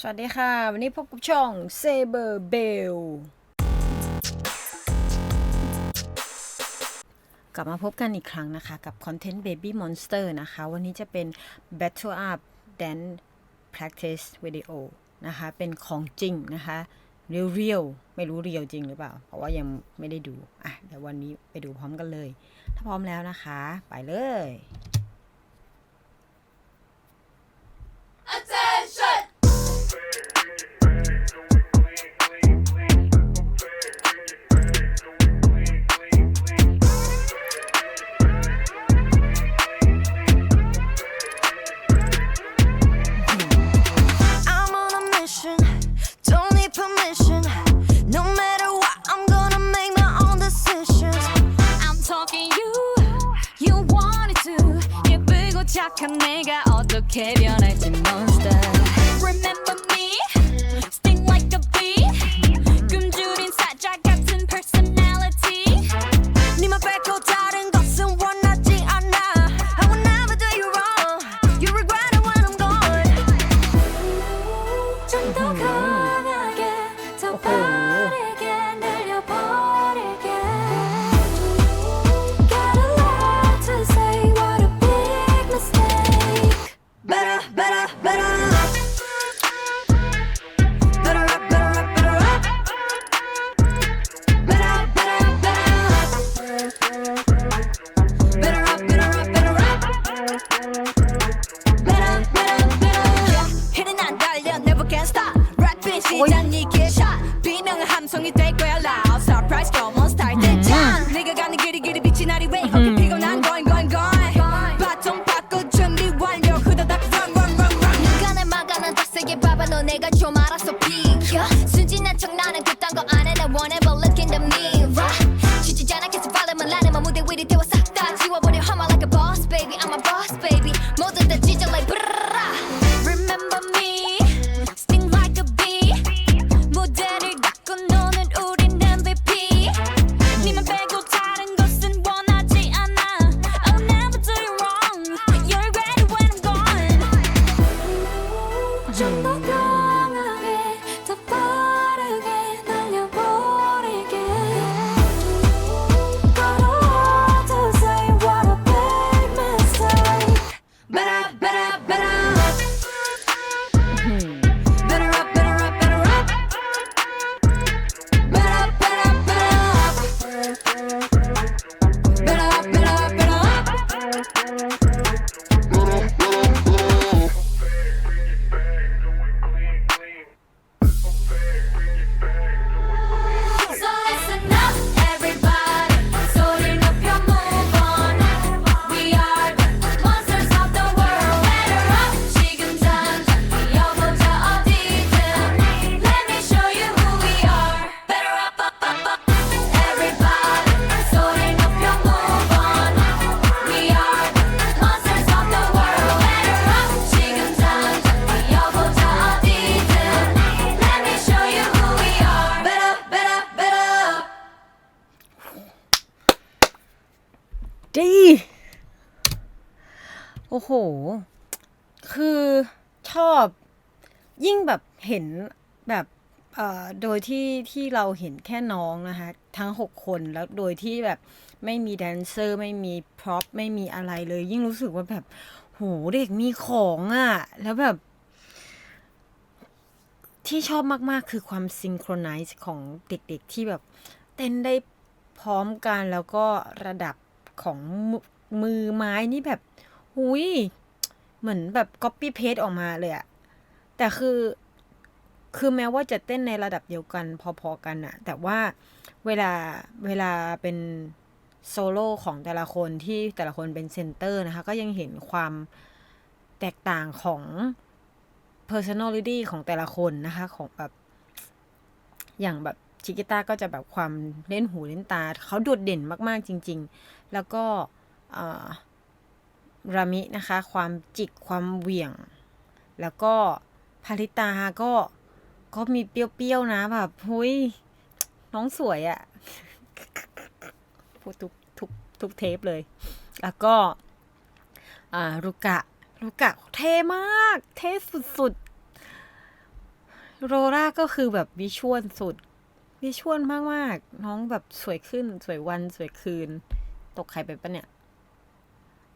สวัสดีค่ะ วันนี้พบกับช่อง Saber Bell กลับมาพบกันอีกครั้งนะคะ กับคอนเทนต์ Baby Monster นะคะ วันนี้จะเป็น Battle Up Dance Practice Video นะคะ เป็นของจริงนะคะ เรียวๆ ไม่รู้เรียวจริงหรือเปล่า เพราะว่ายังไม่ได้ดูอะเดี๋ยววันนี้ไปดูพร้อมกันเลย ถ้าพร้อมแล้วนะคะ ไปเลย 착한 내가 어떻게 변할지 monster. Remember 시작 니게 shot. 비명은 함성이 될 거야 loud. Surprise, come on, start the jam. 네가 가는 길이 길이 빛이 나리 way. 어깨 피곤한 going, going, going. 바통 받고 준비 완료. 후다닥 run, run, run, run. 눈간을 막아난 덕색의 바바로 내가 좀 알아서 비켜. 순진한 척 나는 그딴 거안 해. 나 whenever look in the mirror. 지 ดีโอ้โห คือชอบยิ่งแบบเห็นแบบโดยที่ที่เราเห็นแค่น้องนะคะ ทั้ง 6 คนแล้วโดยที่แบบไม่มีแดนเซอร์ ไม่มีพร็อพไม่มีอะไรเลย ยิ่งรู้สึกว่าแบบโหเด็กมีของอะ่ะ แล้วแบบ ที่ชอบมาก ๆ คือความซิงโครไนซ์ของเด็ก ๆ ที่แบบ เต้นได้พร้อมกันแล้วก็ระดับ ของมือไม้นี่แบบหุยเหมือนแบบก๊อปปี้เพจออกมาเลยอะแต่คือคือแม้ว่าจะเต้นในระดับเดียวกันพอๆกันอะแต่ว่าเวลาเวลาเป็นโซโล่ของแต่ละคนที่แต่ละคนเป็นเซนเตอร์นะคะ ก็ยังเห็นความแตกต่างของ personality ของแต่ละคนนะคะ ของแบบอย่างแบบ ชิกิต้าก็จะแบบความเล่นหูเล่นตา เขาโดดเด่นมากๆจริง ๆ แล้วก็รามินะคะ ความจิกความเหวี่ยง แล้วก็พาริตาก็ก็มีเปรี้ยวๆนะแบบหุยน้องสวยอะ่ะพูดทุกทุกทุกเทปเลย แล้วก็รุกะลูกะเท่มาก เท่สุดๆ โรล่าก็คือแบบวิชวลสุด วิชวลมากๆน้องแบบสวยขึ้น สวยวันสวยคืน ตกใครไปปะเนี่ย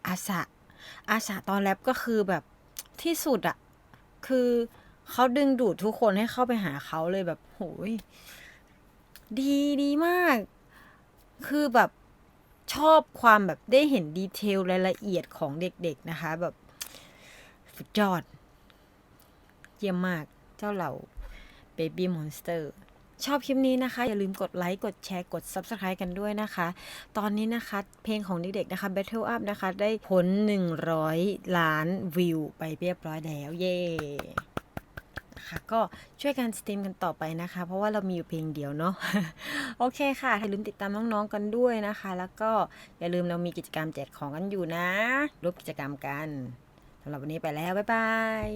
อาสะอาสะตอนแรปก็คือแบบที่สุดอะคือเขาดึงดูดทุกคนให้เข้าไปหาเขาเลยแบบโหยดีดีมาก คือแบบชอบความแบบได้เห็นดีเทลรายละเอียดของเด็กๆนะคะ แบบสุดยอด เยี่ยมมากเจ้าเหล่า Baby Monster ชอบคลิปนี้นะคะ อย่าลืมกดไลค์ กดแชร์ กด Subscribe กันด้วยนะคะ ตอนนี้นะคะเพลงของเด็กๆนะคะ Battle Up นะคะ ได้พ้น100 ล้านวิวไปเรียบร้อยแล้ว เย่นะคะก็ช่วยกันสตรีมกันต่อไปนะคะ เพราะว่าเรามีอยู่เพลงเดียวเนาะโอเคค่ะอย่าลืมติดตามน้องๆกันด้วยนะคะ แล้วก็อย่าลืมเรามีกิจกรรมแจกของกันอยู่นะร่วมกิจกรรมกันสำหรับวันนี้ไปแล้ว บ๊ายบาย